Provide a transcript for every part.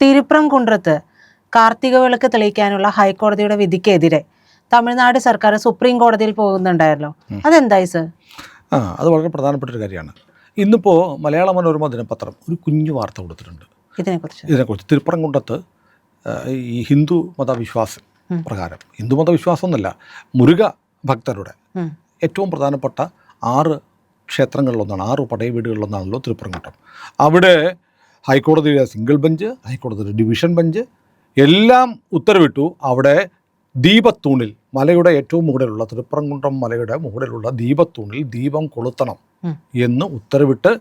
തിരുപ്രം കുണ്ടത്ത് കാർത്തിക വിളക്ക് തെളിയിക്കാനുള്ള ഹൈക്കോടതിയുടെ വിധിക്കെതിരെ തമിഴ്നാട് സർക്കാർ സുപ്രീം കോടതിയിൽ പോകുന്നുണ്ടായല്ലോ. അതെന്തായി സർ? ആ അത് വളരെ പ്രധാനപ്പെട്ട ഒരു കാര്യമാണ്. ഇന്നിപ്പോൾ മലയാള മനോരമ ദിനപത്രം ഒരു കുഞ്ഞു വാർത്ത കൊടുത്തിട്ടുണ്ട്. ഇതിനെക്കുറിച്ച്. ഇതിനെക്കുറിച്ച് തിരുപ്പറംകുണ്ടത്ത് കുണ്ടത്ത് ഈ ഹിന്ദു മതവിശ്വാസം പ്രകാരം ഹിന്ദു മതവിശ്വാസം എന്നല്ല മുരുക ഭക്തരുടെ ഏറ്റവും പ്രധാനപ്പെട്ട ആറ് ക്ഷേത്രങ്ങളിലൊന്നാണ് ആറ് പടയ വീടുകളിലൊന്നാണല്ലോ തിരുപ്പറംകുട്ടം അവിടെ ഹൈക്കോടതിയുടെ സിംഗിൾ ബെഞ്ച് ഹൈക്കോടതിയുടെ ഡിവിഷൻ ബെഞ്ച് എല്ലാം ഉത്തരവിട്ടു. അവിടെ ദീപത്തൂണിൽ മലയുടെ ഏറ്റവും മുകളിലുള്ള തിരുപ്പറംകുണ്ടം മലയുടെ മുകളിലുള്ള ദീപത്തൂണിൽ ദീപം കൊളുത്തണം എന്ന് ഉത്തരവിട്ട്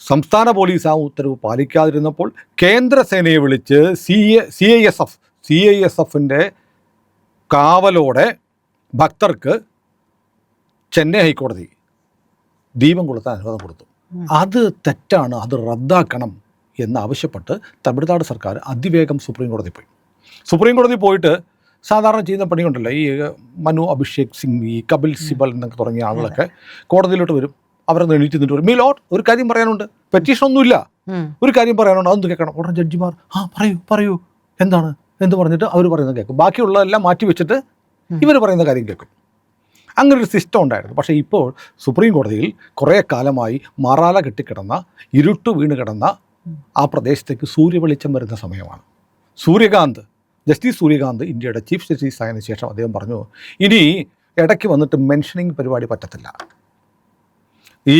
സംസ്ഥാന പോലീസ് ആ ഉത്തരവ് പാലിക്കാതിരുന്നപ്പോൾ കേന്ദ്രസേനയെ വിളിച്ച് C A C I S F C I S എഫിന്റെ കാവലോടെ ഭക്തർക്ക് ചെന്നൈ ഹൈക്കോടതി ദീപം കൊളുത്താൻ അനുവാദം കൊടുത്തു. അത് തെറ്റാണ്. അത് റദ്ദാക്കണം. എന്നാവശ്യപ്പെട്ട് തമിഴ്നാട് സർക്കാർ അതിവേഗം സുപ്രീം കോടതി പോയി. സുപ്രീം കോടതി പോയിട്ട് സാധാരണ ചെയ്യുന്ന പണിയുണ്ടല്ലോ ഈ മനു അഭിഷേക് സിംഗ് സിംഗ്വി കപിൽ സിബൽ എന്നൊക്കെ തുടങ്ങിയ ആളുകളൊക്കെ കോടതിയിലോട്ട് വരും. അവരെ എണീറ്റ് നിന്നിട്ട് വരും. മിലോട്ട് ഒരു കാര്യം പറയാനുണ്ട്. പെറ്റീഷൻ ഒന്നുമില്ല. ഒരു കാര്യം പറയാനുണ്ട്. അതൊന്ന് കേൾക്കണം. ഉടനെ ജഡ്ജിമാർ ആ പറയൂ പറയൂ. എന്താണ്? എന്ന് പറഞ്ഞിട്ട് അവർ പറയുന്നത് കേൾക്കും. ബാക്കിയുള്ളതെല്ലാം മാറ്റി വെച്ചിട്ട് ഇവർ പറയുന്ന കാര്യം കേൾക്കും. അങ്ങനെ ഒരു സിസ്റ്റം ഉണ്ടായിരുന്നു. പക്ഷേ ഇപ്പോൾ സുപ്രീം കോടതിയിൽ കുറേ കാലമായി മറാല കെട്ടിക്കിടന്ന ഇരുട്ട് വീണ് കിടന്ന. ആ പ്രദേശത്തേക്ക് സൂര്യവെളിച്ചം വരുന്ന സമയമാണ്. സൂര്യകാന്ത് ജസ്റ്റിസ് സൂര്യകാന്ത് ഇന്ത്യയുടെ ചീഫ് ജസ്റ്റിസ് ആയതിനു ശേഷം അദ്ദേഹം പറഞ്ഞു ഇനി ഇടയ്ക്ക് വന്നിട്ട് മെൻഷനിങ് പരിപാടി പറ്റത്തില്ല. ഈ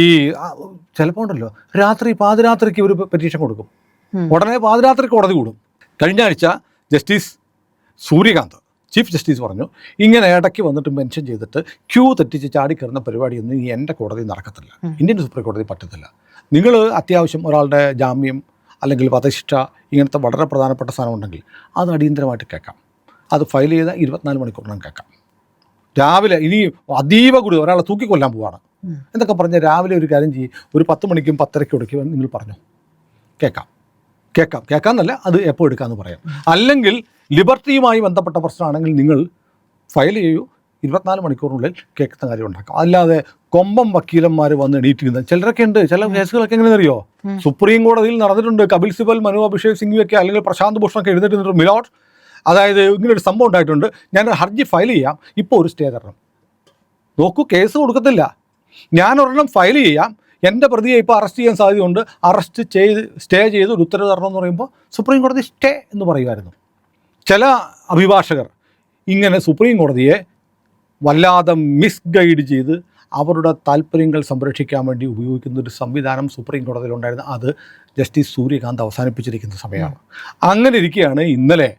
ചിലപ്പോൾ ഉണ്ടല്ലോ രാത്രി പാതിരാത്രിക്ക് ഒരു പെറ്റീഷൻ കൊടുക്കും. ഉടനെ പാതിരാത്രി കോടതി കൂടും. കഴിഞ്ഞ ആഴ്ച ജസ്റ്റിസ് സൂര്യകാന്ത് ചീഫ് ജസ്റ്റിസ് പറഞ്ഞു ഇങ്ങനെ ഇടയ്ക്ക് വന്നിട്ട് മെൻഷൻ ചെയ്തിട്ട് ക്യൂ തെറ്റിച്ച് ചാടിക്കയറുന്ന പരിപാടിയൊന്നും ഈ എന്റെ കോടതി നടക്കത്തില്ല. ഇന്ത്യൻ സുപ്രീം കോടതി പറ്റത്തില്ല. നിങ്ങൾ അത്യാവശ്യം ഒരാളുടെ ജാമ്യം അല്ലെങ്കിൽ വധശിക്ഷ ഇങ്ങനത്തെ വളരെ പ്രധാനപ്പെട്ട സാധനം ഉണ്ടെങ്കിൽ അത് അടിയന്തരമായിട്ട് കേൾക്കാം. അത് ഫയൽ ചെയ്ത ഇരുപത്തിനാല് മണിക്കൂറിനകം കേൾക്കാം. രാവിലെ ഇനി അതീവ കൂടി ഒരാളെ തൂക്കിക്കൊല്ലാൻ പോവാണ്. എന്നൊക്കെ പറഞ്ഞാൽ രാവിലെ ഒരു കാര്യം ചെയ്യും ഒരു പത്ത് മണിക്കും പത്തരയ്ക്കും ഇടയ്ക്കും നിങ്ങൾ പറഞ്ഞു. കേൾക്കാം. കേൾക്കാം. കേൾക്കാമെന്നല്ല അത് എപ്പോൾ എടുക്കാമെന്ന് പറയാം. അല്ലെങ്കിൽ ലിബർട്ടിയുമായി ബന്ധപ്പെട്ട പ്രശ്നമാണെങ്കിൽ നിങ്ങൾ ഫയൽ ചെയ്യൂ ഇരുപത്തിനാല് മണിക്കൂറിനുള്ളിൽ കേൾക്കുന്ന കാര്യം ഉണ്ടാക്കാം. അല്ലാതെ കൊമ്പം വക്കീലന്മാർ വന്ന് എണീറ്റിരുന്നത്. ചിലരൊക്കെ ഉണ്ട്. ചില കേസുകളൊക്കെ എങ്ങനെയെന്ന് അറിയോ സുപ്രീം കോടതിയിൽ നടന്നിട്ടുണ്ട്. കപിൽ സിബൽ മനു അഭിഷേക് സിംഗ് ഒക്കെ അല്ലെങ്കിൽ പ്രശാന്ത് ഭൂഷൺ ഒക്കെ എഴുതിയിട്ടുണ്ട് മിലോട്ട്. അതായത് ഇങ്ങനെ ഒരു സംഭവം ഉണ്ടായിട്ടുണ്ട്. ഞാൻ ഹർജി ഫയൽ ചെയ്യാം. ഇപ്പോൾ ഒരു സ്റ്റേ തരണം. നോക്കൂ കേസ് കൊടുക്കത്തില്ല. ഞാൻ ഒരെണ്ണം ഫയൽ ചെയ്യാം. എന്റെ പ്രതിയെ ഇപ്പോൾ അറസ്റ്റ് ചെയ്യാൻ സാധ്യതയുണ്ട്. അറസ്റ്റ് ചെയ്ത് സ്റ്റേ ചെയ്ത് ഒരു ഉത്തരവ് തരണം എന്ന് പറയുമ്പോൾ സുപ്രീം കോടതി സ്റ്റേ എന്ന് പറയുമായിരുന്നു. ചില അഭിഭാഷകർ ഇങ്ങനെ സുപ്രീം കോടതിയെ വല്ലാതെ മിസ്ഗൈഡ് ചെയ്ത് അവരുടെ താല്പര്യങ്ങൾ സംരക്ഷിക്കാൻ വേണ്ടി ഉപയോഗിക്കുന്ന ഒരു സംവിധാനം സുപ്രീം കോടതിയിലുണ്ടായിരുന്നു അത് ജസ്റ്റിസ് സൂര്യകാന്ത് അവസാനിപ്പിച്ചിരിക്കുന്ന സമയമാണ്. അങ്ങനെ ഇരിക്കുകയാണ് ഇന്നലെ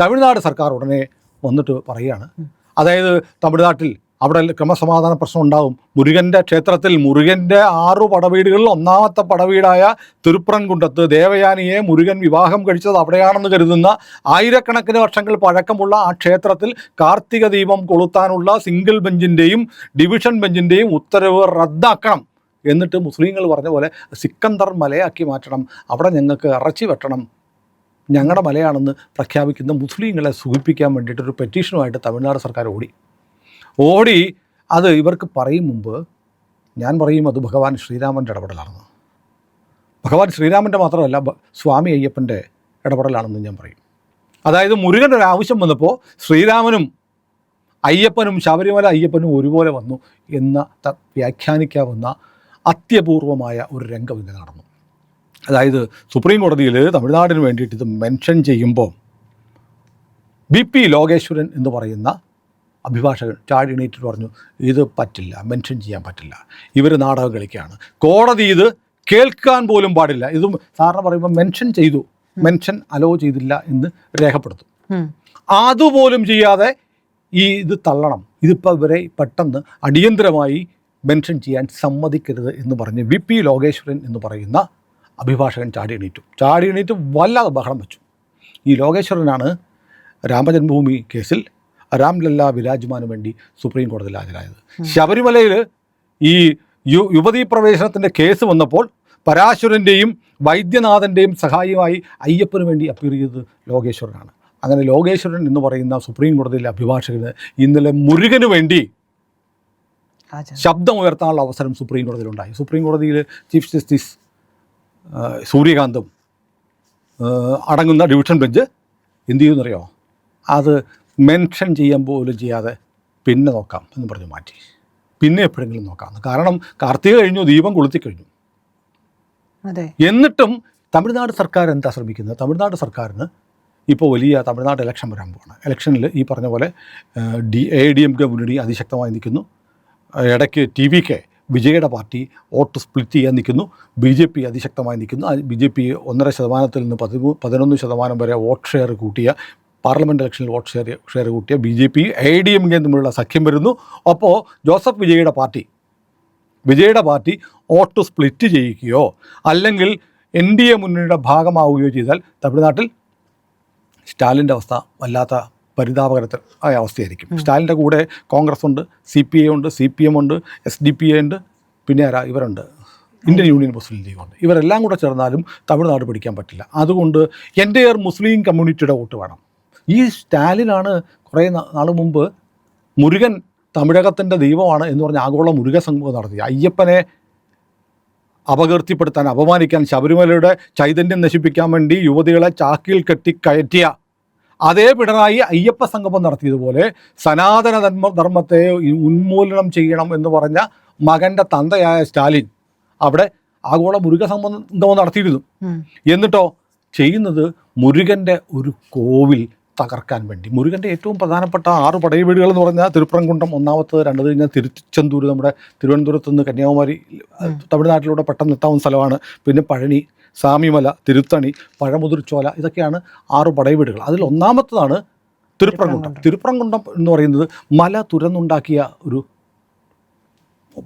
തമിഴ്നാട് സർക്കാർ ഉടനെ വന്നിട്ട് പറയുകയാണ്. അതായത് തമിഴ്നാട്ടിൽ അവിടെ ക്രമസമാധാന പ്രശ്നം ഉണ്ടാകും മുരുകന്റെ ക്ഷേത്രത്തിൽ മുരുകന്റെ ആറു പടവീടുകളിൽ ഒന്നാമത്തെ പടവീടായ തിരുപ്രൻകുണ്ടത്ത് ദേവയാനിയെ മുരുകൻ വിവാഹം കഴിച്ചത് അവിടെയാണെന്ന് കരുതുന്ന ആയിരക്കണക്കിന് വർഷങ്ങൾ പഴക്കമുള്ള ആ ക്ഷേത്രത്തിൽ കാർത്തിക ദീപം കൊളുത്താനുള്ള സിംഗിൾ ബെഞ്ചിന്റെയും ഡിവിഷൻ ബെഞ്ചിന്റെയും ഉത്തരവ് റദ്ദാക്കണം എന്നിട്ട് മുസ്ലിങ്ങൾ പറഞ്ഞ പോലെ സിക്കന്ദർ മലയാക്കി മാറ്റണം. അവിടെ ഞങ്ങൾക്ക് ഇറച്ചി വെട്ടണം. ഞങ്ങളുടെ മലയാണെന്ന് പ്രഖ്യാപിക്കുന്ന മുസ്ലിങ്ങളെ സുഖിപ്പിക്കാൻ വേണ്ടിയിട്ടൊരു പെറ്റീഷനുമായിട്ട് തമിഴ്നാട് സർക്കാർ ഓടി. ഓടി അത് ഇവർക്ക് പറയും മുമ്പ് ഞാൻ പറയും അത് ഭഗവാൻ ശ്രീരാമന്റെ ഇടപെടലാണെന്ന്. ഭഗവാൻ ശ്രീരാമന്റെ മാത്രമല്ല സ്വാമി അയ്യപ്പന്റെ ഇടപെടലാണെന്ന് ഞാൻ പറയും. അതായത് മുരുകന്റെ ഒരു ആവശ്യം വന്നപ്പോൾ ശ്രീരാമനും അയ്യപ്പനും ശബരിമല അയ്യപ്പനും ഒരുപോലെ വന്നു എന്ന വ്യാഖ്യാനിക്കാവുന്ന അത്യപൂർവമായ ഒരു രംഗം ഇങ്ങനെ നടന്നു. അതായത് സുപ്രീം കോടതിയിൽ തമിഴ്നാടിന് വേണ്ടിയിട്ട് ഇത് മെൻഷൻ ചെയ്യുമ്പോൾ ബി പി ലോകേശ്വരൻ എന്ന് പറയുന്ന അഭിഭാഷകൻ ചാടി എണീറ്റിട്ട് പറഞ്ഞു ഇത് പറ്റില്ല മെൻഷൻ ചെയ്യാൻ പറ്റില്ല. ഇവർ നാടകം കളിക്കുകയാണ്. കോടതി ഇത് കേൾക്കാൻ പോലും പാടില്ല. ഇതും സാറിന് പറയുമ്പോൾ മെൻഷൻ ചെയ്തു. മെൻഷൻ അലോ ചെയ്തില്ല എന്ന് രേഖപ്പെടുത്തും. അതുപോലും ചെയ്യാതെ ഈ ഇത് തള്ളണം. ഇതിപ്പോൾ ഇവരെ പെട്ടെന്ന് അടിയന്തരമായി മെൻഷൻ ചെയ്യാൻ സമ്മതിക്കരുത് എന്ന് പറഞ്ഞ് വി. പി. ലോകേശ്വരൻ എന്ന് പറയുന്ന അഭിഭാഷകൻ ചാടി എണീറ്റു. ചാടി എണീറ്റ് വല്ലാതെ ബഹളം വെച്ചു. ഈ ലോകേശ്വരനാണ് രാമജന്മഭൂമി കേസിൽ രാംലല്ല വിരാജ്മാനു വേണ്ടി സുപ്രീം കോടതിയിൽ ഹാജരായത്. ശബരിമലയിൽ ഈ യു യുവതീ പ്രവേശനത്തിന്റെ കേസ് വന്നപ്പോൾ പരാശുരന്റെയും വൈദ്യനാഥന്റെയും സഹായമായി അയ്യപ്പന് വേണ്ടി അപ്പീൽ ചെയ്തത് ലോകേശ്വരനാണ്. അങ്ങനെ ലോകേശ്വരൻ എന്ന് പറയുന്ന സുപ്രീം കോടതിയിലെ അഭിഭാഷകന് ഇന്നലെ മുരുകന് വേണ്ടി ശബ്ദം ഉയർത്താനുള്ള അവസരം സുപ്രീം കോടതിയിലുണ്ടായി. സുപ്രീം കോടതിയിൽ ചീഫ് ജസ്റ്റിസ് സൂര്യകാന്തും അടങ്ങുന്ന ഡിവിഷൻ ബെഞ്ച് എന്ത് ചെയ്യുമെന്നറിയോ? അത് മെൻഷൻ ചെയ്യാൻ പോലും ചെയ്യാതെ പിന്നെ നോക്കാം എന്ന് പറഞ്ഞ് മാറ്റി. പിന്നെ എപ്പോഴെങ്കിലും നോക്കാം കാരണം കാർത്തിക കഴിഞ്ഞു ദീപം കൊളുത്തി കഴിഞ്ഞു. എന്നിട്ടും തമിഴ്നാട് സർക്കാർ എന്താ ശ്രമിക്കുന്നത്? തമിഴ്നാട് സർക്കാരിന് ഇപ്പോൾ വലിയ തമിഴ്നാട് ഇലക്ഷൻ വരാൻ പോവാണ്. ഇലക്ഷനിൽ ഈ പറഞ്ഞ പോലെ D A D M K മുന്നണി അതിശക്തമായി നിൽക്കുന്നു. ഇടയ്ക്ക് ടി വി കെ വിജയുടെ പാർട്ടി വോട്ട് സ്പ്ലിറ്റ് ചെയ്യാൻ നിൽക്കുന്നു. ബി ജെ പി അതിശക്തമായി നിൽക്കുന്നു. ബി ജെ പി ഒന്നര ശതമാനത്തിൽ നിന്ന് പതിമൂ പതിനൊന്ന് ശതമാനം വരെ വോട്ട് ഷെയർ കൂട്ടിയ പാർലമെന്റ് ഇലക്ഷനിൽ വോട്ട് ഷെയർ ഷെയർ കൂട്ടിയ B J P A D M K തമ്മിലുള്ള സഖ്യം വരുന്നു. അപ്പോൾ ജോസഫ് വിജയുടെ പാർട്ടി വിജയുടെ പാർട്ടി വോട്ട് സ്പ്ലിറ്റ് ചെയ്യിക്കുകയോ അല്ലെങ്കിൽ എൻ ഡി എ മുന്നണിയുടെ ഭാഗമാവുകയോ ചെയ്താൽ തമിഴ്നാട്ടിൽ സ്റ്റാലിന്റെ അവസ്ഥ വല്ലാത്ത പരിതാപകരത്തിൽ ആയ അവസ്ഥയായിരിക്കും. സ്റ്റാലിന്റെ കൂടെ കോൺഗ്രസ് ഉണ്ട് സി പി ഐ ഉണ്ട് സി പി എം ഉണ്ട് എസ് ഡി പി ഐ ഉണ്ട് പിന്നെ ആരാ? ഇവരുണ്ട്. ഇന്ത്യൻ യൂണിയൻ മുസ്ലിം ലീഗ് ഉണ്ട്. ഇവരെല്ലാം കൂടെ ചേർന്നാലും തമിഴ്നാട് പിടിക്കാൻ പറ്റില്ല. അതുകൊണ്ട് എന്റെ മുസ്ലിം കമ്മ്യൂണിറ്റിയുടെ വോട്ട് വേണം. ഈ സ്റ്റാലിനാണ് കുറേ നാൾ മുമ്പ് മുരുകൻ തമിഴകത്തിന്റെ ദൈവമാണ് എന്ന് പറഞ്ഞ ആഗോള മുരുക സംഘം നടത്തി. അയ്യപ്പനെ അപകീർത്തിപ്പെടുത്താൻ അപമാനിക്കാൻ ശബരിമലയുടെ ചൈതന്യം നശിപ്പിക്കാൻ വേണ്ടി യുവതികളെ ചാക്കിൽ കെട്ടി കയറ്റിയ. അതേ പിണറായി അയ്യപ്പ സംഗമം നടത്തിയതുപോലെ സനാതന ധർമ്മ ധർമ്മത്തെ ഉന്മൂലനം ചെയ്യണം എന്ന് പറഞ്ഞ മകന്റെ തന്തയായ സ്റ്റാലിൻ അവിടെ ആഗോള മുരുക സംഗമം നടത്തിയിരുന്നു. എന്നിട്ടോ ചെയ്യുന്നത് മുരുകന്റെ ഒരു കോവിൽ തകർക്കാൻ വേണ്ടി. മുരുകന്റെ ഏറ്റവും പ്രധാനപ്പെട്ട ആറ് പടയവീടുകൾ എന്ന് പറഞ്ഞാൽ തിരുപ്പറംകുണ്ടം ഒന്നാമത്തത് രണ്ടത് കഴിഞ്ഞാൽ തിരുച്ചെന്തൂർ നമ്മുടെ തിരുവനന്തപുരത്ത് നിന്ന് കന്യാകുമാരി തമിഴ്നാട്ടിലൂടെ പെട്ടെന്ന് എത്താവുന്ന സ്ഥലമാണ്. പിന്നെ പഴനി സാമിമല തിരുത്തണി പഴമുതിർച്ചോല ഇതൊക്കെയാണ് ആറ് പടയവീടുകൾ അതിൽ ഒന്നാമത്തതാണ് തിരുപ്പറംകുണ്ടം തിരുപ്പറംകുണ്ടം എന്ന് പറയുന്നത് മല തുരന്നുണ്ടാക്കിയ ഒരു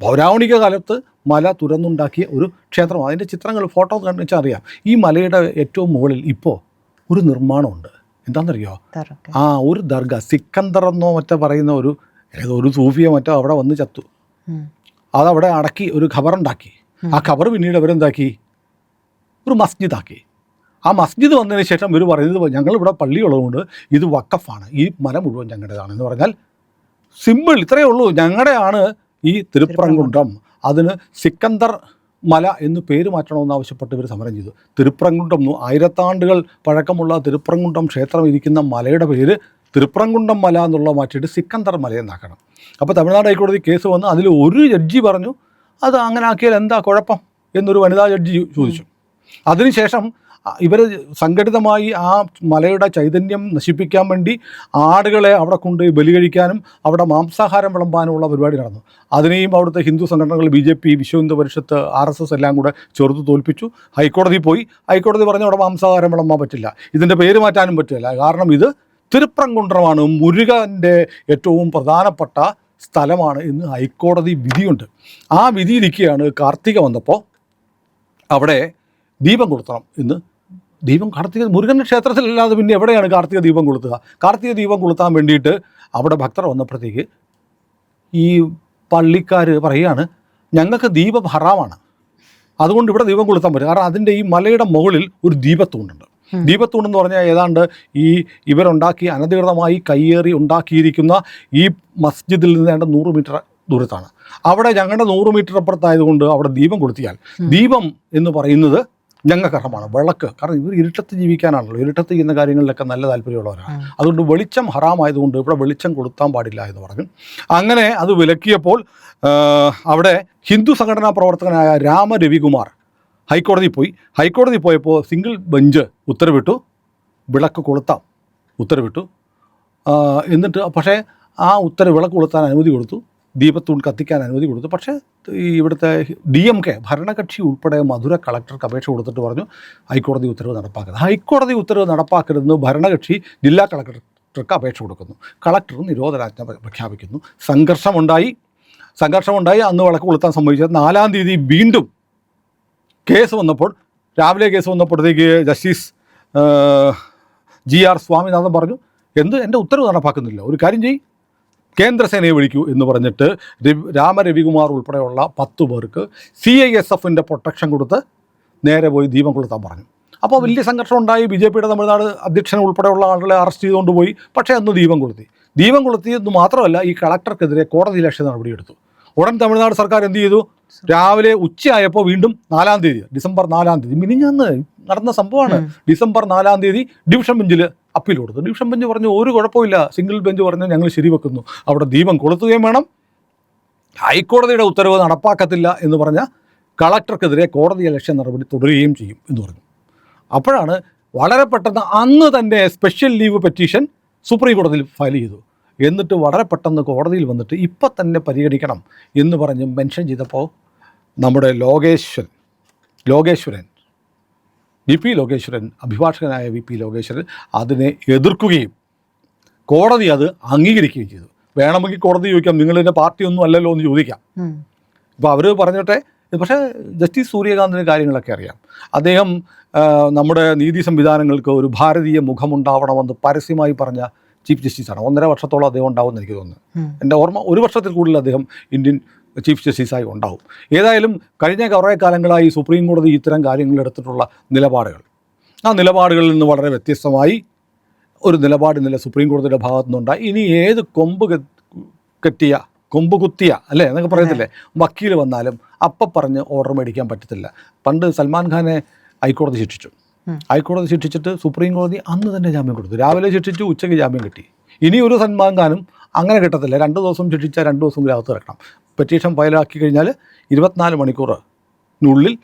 പൗരാണിക കാലത്ത് മല തുരന്നുണ്ടാക്കിയ ഒരു ക്ഷേത്രമാണ്. അതിന്റെ ചിത്രങ്ങൾ ഫോട്ടോ കണ്ടുവെച്ചാൽ അറിയാം. ഈ മലയുടെ ഏറ്റവും മുകളിൽ ഇപ്പോൾ ഒരു നിർമ്മാണമുണ്ട്. എന്താണെന്നറിയോ? ആ ഒരു ദർഗ സിക്കന്ദർ എന്നോ മറ്റോ പറയുന്ന ഒരു ഏതോ ഒരു സൂഫിയോ മറ്റോ അവിടെ വന്ന് ചത്തു. അതവിടെ അടക്കി ഒരു ഖബറുണ്ടാക്കി. ആ ഖബർ പിന്നീട് അവരെന്താക്കി? ഒരു മസ്ജിദാക്കി. ആ മസ്ജിദ് വന്നതിന് ശേഷം ഇവർ പറയുന്നത് ഞങ്ങളിവിടെ പള്ളിയുള്ളതുകൊണ്ട് ഇത് വക്കഫാണ് ഈ മല മുഴുവൻ ഞങ്ങളുടേതാണ് എന്ന് പറഞ്ഞാൽ സിമ്പിൾ ഇത്രയേ ഉള്ളൂ. ഞങ്ങളുടെയാണ് ഈ തിരുപ്പറങ്കുണ്ടം അതിന് സിക്കന്ദർ മല എന്ന് പേര് മാറ്റണമെന്ന് ആവശ്യപ്പെട്ട് ഇവർ സമരം ചെയ്തു. തിരുപ്രങ്കുണ്ടം ആയിരത്താണ്ടുകൾ പഴക്കമുള്ള തിരുപ്രങ്കുണ്ടം ക്ഷേത്രം ഇരിക്കുന്ന മലയുടെ പേര് തിരുപ്രങ്കുണ്ടം മല എന്നുള്ള മാറ്റിയിട്ട് സിക്കന്ദർ മല എന്നാക്കണം. അപ്പോൾ തമിഴ്നാട് ഹൈക്കോടതി കേസ് വന്ന് അതിൽ ഒരു ജഡ്ജി പറഞ്ഞു അത് അങ്ങനെ ആക്കിയാൽ എന്താ കുഴപ്പം? എന്നൊരു വനിതാ ജഡ്ജി ചോദിച്ചു. അതിനുശേഷം ഇവർ സംഘടിതമായി ആ മലയുടെ ചൈതന്യം നശിപ്പിക്കാൻ വേണ്ടി ആടുകളെ അവിടെ കൊണ്ട് ബലി കഴിക്കാനും അവിടെ മാംസാഹാരം വിളമ്പാനുമുള്ള പരിപാടി നടന്നു. അതിനെയും അവിടുത്തെ ഹിന്ദു സംഘടനകൾ B J P Vishwa Hindu Parishad R S S എല്ലാം കൂടെ ചെറുത്ത് തോൽപ്പിച്ചു. ഹൈക്കോടതി പോയി. ഹൈക്കോടതി പറഞ്ഞു അവിടെ മാംസാഹാരം വിളമ്പാൻ പറ്റില്ല. ഇതിന്റെ പേര് മാറ്റാനും പറ്റില്ല. കാരണം ഇത് തിരുപ്രംകുണ്ടമാണ് മുരുകന്റെ ഏറ്റവും പ്രധാനപ്പെട്ട സ്ഥലമാണ് ഇന്ന് ഹൈക്കോടതി വിധിയുണ്ട്. ആ വിധിയിരിക്കുകയാണ് കാർത്തിക വന്നപ്പോൾ അവിടെ ദീപം കൊളുത്തണം എന്ന് ദീപം കാർത്തിക മുരുകൻ ക്ഷേത്രത്തിലല്ലാതെ പിന്നെ എവിടെയാണ് കാർത്തിക ദീപം കൊളുത്തുക? കാർത്തിക ദീപം കൊളുത്താൻ വേണ്ടിയിട്ട് അവിടെ ഭക്തർ വന്നപ്പോഴത്തേക്ക് ഈ പള്ളിക്കാർ പറയുകയാണ് ഞങ്ങൾക്ക് ദീപം ഹറാമാണ് അതുകൊണ്ട് ഇവിടെ ദീപം കൊളുത്താൻ പറ്റും കാരണം അതിന്റെ ഈ മലയുടെ മുകളിൽ ഒരു ദീപത്തൂണ്ടുണ്ട് ദീപത്തൂണെന്ന് പറഞ്ഞാൽ ഏതാണ്ട് ഈ ഇവരുണ്ടാക്കി അനധികൃതമായി കയ്യേറി ഉണ്ടാക്കിയിരിക്കുന്ന ഈ മസ്ജിദിൽ നിന്ന് ഏതാണ്ട് നൂറ് മീറ്റർ ദൂരത്താണ്. അവിടെ ഞങ്ങളുടെ നൂറ് മീറ്റർ അപ്പുറത്തായതുകൊണ്ട് അവിടെ ദീപം കൊളുത്തിയാൽ ദീപം എന്ന് പറയുന്നത് ഞങ്ങൾക്ക് അർഹമാണ് വിളക്ക്. കാരണം ഇവർ ഇരുട്ടത്ത് ജീവിക്കാനാണല്ലോ. ഇരുട്ടത്ത് ചെയ്യുന്ന കാര്യങ്ങളിലൊക്കെ നല്ല താല്പര്യമുള്ളവരാണ്. അതുകൊണ്ട് വെളിച്ചം ഹറാമായതുകൊണ്ട് ഇവിടെ വെളിച്ചം കൊടുത്താൻ പാടില്ല എന്ന് പറഞ്ഞു. അങ്ങനെ അത് വിലക്കിയപ്പോൾ അവിടെ ഹിന്ദു സംഘടനാ പ്രവർത്തകനായ രാമ രവികുമാർ ഹൈക്കോടതി പോയി. ഹൈക്കോടതി പോയപ്പോൾ സിംഗിൾ ബെഞ്ച് ഉത്തരവിട്ടു. വിളക്ക് കൊളുത്താം ഉത്തരവിട്ടു. എന്നിട്ട് പക്ഷേ ആ ഉത്തരവ് വിളക്ക് കൊളുത്താൻ അനുമതി കൊടുത്തു. ദീപത്തൂൺ കത്തിക്കാൻ അനുമതി കൊടുത്തു. പക്ഷേ ഈ ഇവിടുത്തെ ഡി എം കെ ഭരണകക്ഷി ഉൾപ്പെടെ മധുര കളക്ടർക്ക് അപേക്ഷ കൊടുത്തിട്ട് പറഞ്ഞു ഹൈക്കോടതി ഉത്തരവ് നടപ്പാക്കരുത്. ഹൈക്കോടതി ഉത്തരവ് നടപ്പാക്കരുതെന്ന് ഭരണകക്ഷി ജില്ലാ കളക്ടർക്ക് അപേക്ഷ കൊടുക്കുന്നു. കളക്ടർ നിരോധനാജ്ഞ പ്ര- പ്രഖ്യാപിക്കുന്നു. സംഘർഷമുണ്ടായി. സംഘർഷമുണ്ടായി. അന്ന് വളക്ക് കൊളുത്താൻ സംഭവിച്ചത് നാലാം തീയതി വീണ്ടും കേസ് വന്നപ്പോൾ രാവിലെ കേസ് വന്നപ്പോഴത്തേക്ക് ജസ്റ്റിസ് ജി ആർ സ്വാമിനാഥൻ പറഞ്ഞു എന്ത്? എന്റെ ഉത്തരവ് നടപ്പാക്കുന്നില്ല. ഒരു കാര്യം ചെയ്യ്. കേന്ദ്രസേനയെ വിളിക്കൂ എന്ന് പറഞ്ഞിട്ട് രവി രാമ രവികുമാർ ഉൾപ്പെടെയുള്ള പത്ത് പേർക്ക് സി ഐ എസ് എഫിന്റെ പ്രൊട്ടക്ഷൻ കൊടുത്ത് നേരെ പോയി ദീപം കൊളുത്താൻ പറഞ്ഞു. അപ്പോൾ വലിയ സംഘർഷം ഉണ്ടായി. ബി ജെ പിയുടെ തമിഴ്നാട് അധ്യക്ഷൻ ഉൾപ്പെടെയുള്ള ആളുകളെ അറസ്റ്റ് ചെയ്തുകൊണ്ട് പോയി. പക്ഷേ അന്ന് ദീപം കൊളുത്തി. ദീപം കൊളുത്തി എന്ന് മാത്രമല്ല ഈ കളക്ടർക്കെതിരെ കോടതി ലക്ഷ്യ നടപടിയെടുത്തു ഉടൻ തമിഴ്നാട് സർക്കാർ എന്ത് ചെയ്തു? രാവിലെ ഉച്ചയായപ്പോൾ വീണ്ടും നാലാം തീയതി ഡിസംബർ നാലാം തീയതി മിനിഞ്ഞന്ന് നടന്ന സംഭവമാണ്. ഡിസംബർ നാലാം തീയതി ഡിവിഷൻ ബെഞ്ചിൽ അപ്പീൽ കൊടുത്തു ഡിവിഷൻ ബെഞ്ച് പറഞ്ഞു ഒരു കുഴപ്പമില്ല സിംഗിൾ ബെഞ്ച് പറഞ്ഞു ഞങ്ങൾ ശരിവെക്കുന്നു. അവിടെ ദീപം കൊളുത്തുകയും വേണം. ഹൈക്കോടതിയുടെ ഉത്തരവ് നടപ്പാക്കത്തില്ല എന്ന് പറഞ്ഞ കളക്ടർക്കെതിരെ കോടതി ഇലക്ഷൻ നടപടി തുടരുകയും ചെയ്യും എന്ന് പറഞ്ഞു. അപ്പോഴാണ് വളരെ പെട്ടെന്ന് അന്ന് തന്നെ സ്പെഷ്യൽ ലീവ് പെറ്റീഷൻ സുപ്രീം കോടതിയിൽ ഫയൽ ചെയ്തു. എന്നിട്ട് വളരെ പെട്ടെന്ന് കോടതിയിൽ വന്നിട്ട് ഇപ്പം തന്നെ പരിഗണിക്കണം എന്ന് പറഞ്ഞ് മെൻഷൻ ചെയ്തപ്പോൾ നമ്മുടെ ലോകേശ്വരൻ ലോകേശ്വരൻ വി പി ലോകേശ്വരൻ അഭിഭാഷകനായ വി പി ലോകേശ്വരൻ അതിനെ എതിർക്കുകയും കോടതി അത് അംഗീകരിക്കുകയും ചെയ്തു. വേണമെങ്കിൽ കോടതി ചോദിക്കാം നിങ്ങൾ എന്റെ പാർട്ടി ഒന്നും അല്ലല്ലോ എന്ന് ചോദിക്കാം. അപ്പോൾ ഇപ്പോൾ അവർ പറഞ്ഞോട്ടെ പക്ഷേ ജസ്റ്റിസ് സൂര്യകാന്തിന് കാര്യങ്ങളൊക്കെ അറിയാം. അദ്ദേഹം നമ്മുടെ നീതി സംവിധാനങ്ങൾക്ക് ഒരു ഭാരതീയ മുഖമുണ്ടാവണമെന്ന് പരസ്യമായി പറഞ്ഞ ചീഫ് ജസ്റ്റിസാണ്. ഒന്നര വർഷത്തോളം അദ്ദേഹം ഉണ്ടാവുമെന്ന് എനിക്ക് തോന്നുന്നു. എന്റെ ഓർമ്മ ഒരു വർഷത്തിൽ കൂടുതൽ അദ്ദേഹം ഇന്ത്യൻ ചീഫ് ജസ്റ്റിസായി ഉണ്ടാവും. ഏതായാലും കഴിഞ്ഞ കുറേ കാലങ്ങളായി സുപ്രീം കോടതി ഇത്തരം കാര്യങ്ങൾ എടുത്തിട്ടുള്ള നിലപാടുകൾ. ആ നിലപാടുകളിൽ നിന്ന് വളരെ വ്യത്യസ്തമായി ഒരു നിലപാട് നില സുപ്രീം കോടതിയുടെ ഭാഗത്തു നിന്നുണ്ടായി. ഇനി ഏത് കൊമ്പ് കെട്ടിയ കൊമ്പ് കുത്തിയ അല്ലേ? എന്നൊക്കെ പറയത്തില്ലേ? വക്കീൽ വന്നാലും അപ്പം പറഞ്ഞ് ഓർഡർ മേടിക്കാൻ പറ്റത്തില്ല. പണ്ട് സൽമാൻ ഖാനെ ഹൈക്കോടതി ശിക്ഷിച്ചു. ഹൈക്കോടതി ശിക്ഷിച്ചിട്ട് സുപ്രീം കോടതി അന്ന് തന്നെ ജാമ്യം കൊടുത്തു. രാവിലെ ശിക്ഷിച്ചു ഉച്ചയ്ക്ക് ജാമ്യം കിട്ടി. ഇനി ഒരു സൽമാൻ ഖാനും അങ്ങനെ കിട്ടത്തില്ല. രണ്ട് ദിവസം ശിക്ഷിച്ചാൽ രണ്ട് ദിവസം അകത്ത് കിടക്കണം. പെറ്റീഷൻ ഫയലാക്കി കഴിഞ്ഞാൽ ഇരുപത്തിനാല് മണിക്കൂറിനുള്ളിൽ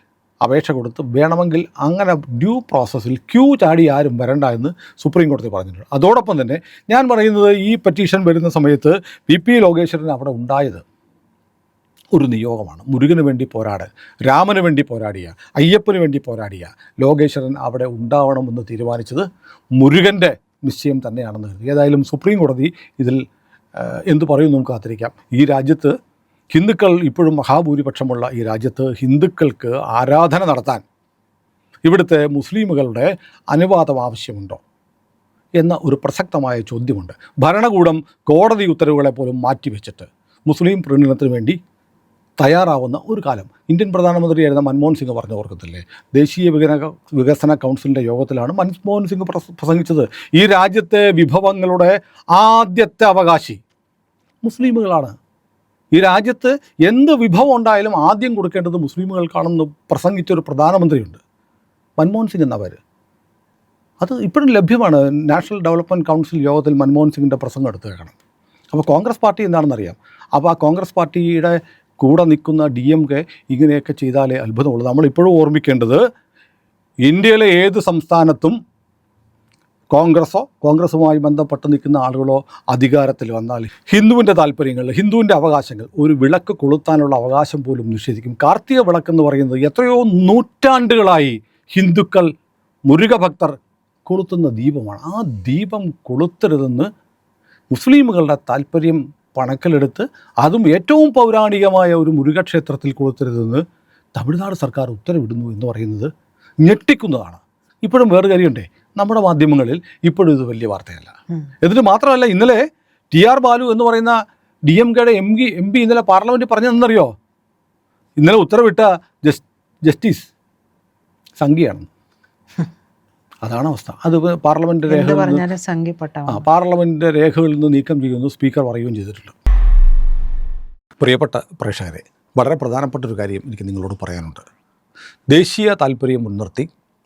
അപേക്ഷ കൊടുത്ത് വേണമെങ്കിൽ അങ്ങനെ ഡ്യൂ പ്രോസസ്സിൽ ക്യൂ ചാടി ആരും വരണ്ട എന്ന് സുപ്രീം കോടതി പറഞ്ഞിട്ടുണ്ട്. അതോടൊപ്പം തന്നെ ഞാൻ പറയുന്നത് ഈ പെറ്റീഷൻ വരുന്ന സമയത്ത് വി പി ലോകേശ്വരൻ അവിടെ ഉണ്ടായത് ഒരു നിയോഗമാണ്. മുരുകന് വേണ്ടി പോരാട് രാമന് വേണ്ടി പോരാടിയ അയ്യപ്പന് വേണ്ടി പോരാടിയ ലോകേശ്വരൻ അവിടെ ഉണ്ടാവണമെന്ന് തീരുമാനിച്ചത് മുരുകന്റെ നിശ്ചയം തന്നെയാണെന്ന് കരുതി. ഏതായാലും സുപ്രീം കോടതി ഇതിൽ എന്തു പറയും നമുക്ക് കാത്തിരിക്കാം. ഈ രാജ്യത്ത് ഹിന്ദുക്കൾ ഇപ്പോഴും മഹാഭൂരിപക്ഷമുള്ള ഈ രാജ്യത്ത് ഹിന്ദുക്കൾക്ക് ആരാധന നടത്താൻ ഇവിടുത്തെ മുസ്ലിമുകളുടെ അനുവാദം ആവശ്യമുണ്ടോ എന്ന ഒരു പ്രസക്തമായ ചോദ്യമുണ്ട്. ഭരണകൂടം കോടതി ഉത്തരവുകളെ പോലും മാറ്റിവെച്ചിട്ട് മുസ്ലിം പ്രീണനത്തിന് വേണ്ടി തയ്യാറാവുന്ന ഒരു കാലം. ഇന്ത്യൻ പ്രധാനമന്ത്രിയായിരുന്ന മൻമോഹൻ സിംഗ് പറഞ്ഞ ഓർക്കത്തില്ലേ? ദേശീയ വികസന വികസന കൗൺസിലിന്റെ യോഗത്തിലാണ് മൻമോഹൻ സിംഗ് പ്രസംഗിച്ചത്. ഈ രാജ്യത്തെ വിഭവങ്ങളുടെ ആദ്യത്തെ അവകാശി മുസ്ലിമുകളാണ്. ഈ രാജ്യത്ത് എന്ത് വിഭവം ഉണ്ടായാലും ആദ്യം കൊടുക്കേണ്ടത് മുസ്ലിമുകൾക്കാണെന്ന് പ്രസംഗിച്ച ഒരു പ്രധാനമന്ത്രിയുണ്ട്. മൻമോഹൻ സിംഗ് എന്ന പേര്? അത് ഇപ്പോഴും ലഭ്യമാണ്. നാഷണൽ ഡെവലപ്മെന്റ് കൗൺസിൽ യോഗത്തിൽ മൻമോഹൻ സിംഗിന്റെ പ്രസംഗം എടുത്തു കേൾക്കണം. അപ്പോൾ കോൺഗ്രസ് പാർട്ടി എന്താണെന്ന് അറിയാം അപ്പോൾ ആ കോൺഗ്രസ് പാർട്ടിയുടെ കൂടെ നിൽക്കുന്ന ഡി എം കെ ഇങ്ങനെയൊക്കെ ചെയ്താലേ അത്ഭുതമുള്ളൂ. നമ്മളിപ്പോഴും ഓർമ്മിക്കേണ്ടത് ഇന്ത്യയിലെ ഏത് സംസ്ഥാനത്തും കോൺഗ്രസോ കോൺഗ്രസുമായി ബന്ധപ്പെട്ട് നിൽക്കുന്ന ആളുകളോ അധികാരത്തിൽ വന്നാൽ ഹിന്ദുവിന്റെ താല്പര്യങ്ങൾ ഹിന്ദുവിന്റെ അവകാശങ്ങൾ ഒരു വിളക്ക് കൊളുത്താനുള്ള അവകാശം പോലും നിഷേധിക്കും. കാർത്തിക വിളക്ക് എന്ന് പറയുന്നത് എത്രയോ നൂറ്റാണ്ടുകളായി ഹിന്ദുക്കൾ മുരുകഭക്തർ കൊളുത്തുന്ന ദീപമാണ്. ആ ദീപം കൊളുത്തരുതെന്ന് മുസ്ലിമുകളുടെ താല്പര്യം പണക്കലെടുത്ത് അതും ഏറ്റവും പൗരാണികമായ ഒരു മുരുകക്ഷേത്രത്തിൽ കൊളുത്തരുതെന്ന് തമിഴ്നാട് സർക്കാർ ഉത്തരവിടുന്നു എന്ന് പറയുന്നത് ഞെട്ടിക്കുന്നതാണ്. ഇപ്പോഴും വേറെ കാര്യമുണ്ടേ നമ്മുടെ മാധ്യമങ്ങളിൽ ഇപ്പോഴും ഇത് വലിയ വാർത്തയല്ല. എന്നിട്ട് മാത്രമല്ല ഇന്നലെ ടി ആർ ബാലു എന്ന് പറയുന്ന ഡി എം കെയുടെ എം പി എം പി ഇന്നലെ പാർലമെന്റ് പറഞ്ഞതെന്നറിയോ? ഇന്നലെ ഉത്തരവിട്ട ജസ് ജസ്റ്റിസ് സംഖ്യയാണ് അതാണ് അവസ്ഥ. അത് പാർലമെന്റ് രേഖ ആ പാർലമെന്റിന്റെ രേഖകളിൽ നിന്ന് നീക്കം ചെയ്യുന്നു സ്പീക്കർ പറയുകയും ചെയ്തിട്ടുണ്ട്. പ്രിയപ്പെട്ട പ്രേക്ഷകരെ വളരെ പ്രധാനപ്പെട്ട ഒരു കാര്യം എനിക്ക് നിങ്ങളോട് പറയാനുണ്ട്. ദേശീയ താല്പര്യം മുൻനിർത്തി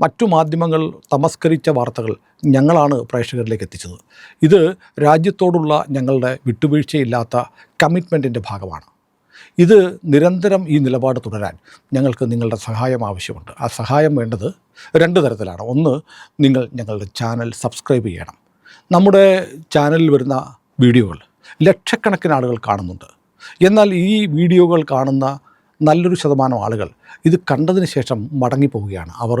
മറ്റു മാധ്യമങ്ങൾ തമസ്കരിച്ച വാർത്തകൾ ഞങ്ങളാണ് പ്രേക്ഷകരിലേക്ക് എത്തിച്ചത്. ഇത് രാജ്യത്തോടുള്ള ഞങ്ങളുടെ വിട്ടുവീഴ്ചയില്ലാത്ത കമ്മിറ്റ്മെന്റിന്റെ ഭാഗമാണ്. ഇത് നിരന്തരം ഈ നിലപാട് തുടരാൻ ഞങ്ങൾക്ക് നിങ്ങളുടെ സഹായം ആവശ്യമുണ്ട്. ആ സഹായം വേണ്ടത് രണ്ട് തരത്തിലാണ്. ഒന്ന് നിങ്ങൾ ഞങ്ങളുടെ ചാനൽ സബ്സ്ക്രൈബ് ചെയ്യണം. നമ്മുടെ ചാനലിൽ വരുന്ന വീഡിയോകൾ ലക്ഷക്കണക്കിന് ആളുകൾ കാണുന്നുണ്ട്. എന്നാൽ ഈ വീഡിയോകൾ കാണുന്ന നല്ലൊരു ശതമാനം ആളുകൾ ഇത് കണ്ടതിന് ശേഷം മടങ്ങിപ്പോവുകയാണ്. അവർ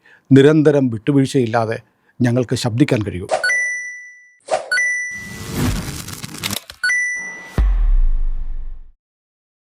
നിരന്തരം വിട്ടുവീഴ്ചയില്ലാതെ ഞങ്ങൾക്ക് ശബ്ദിക്കാൻ കഴിയൂ.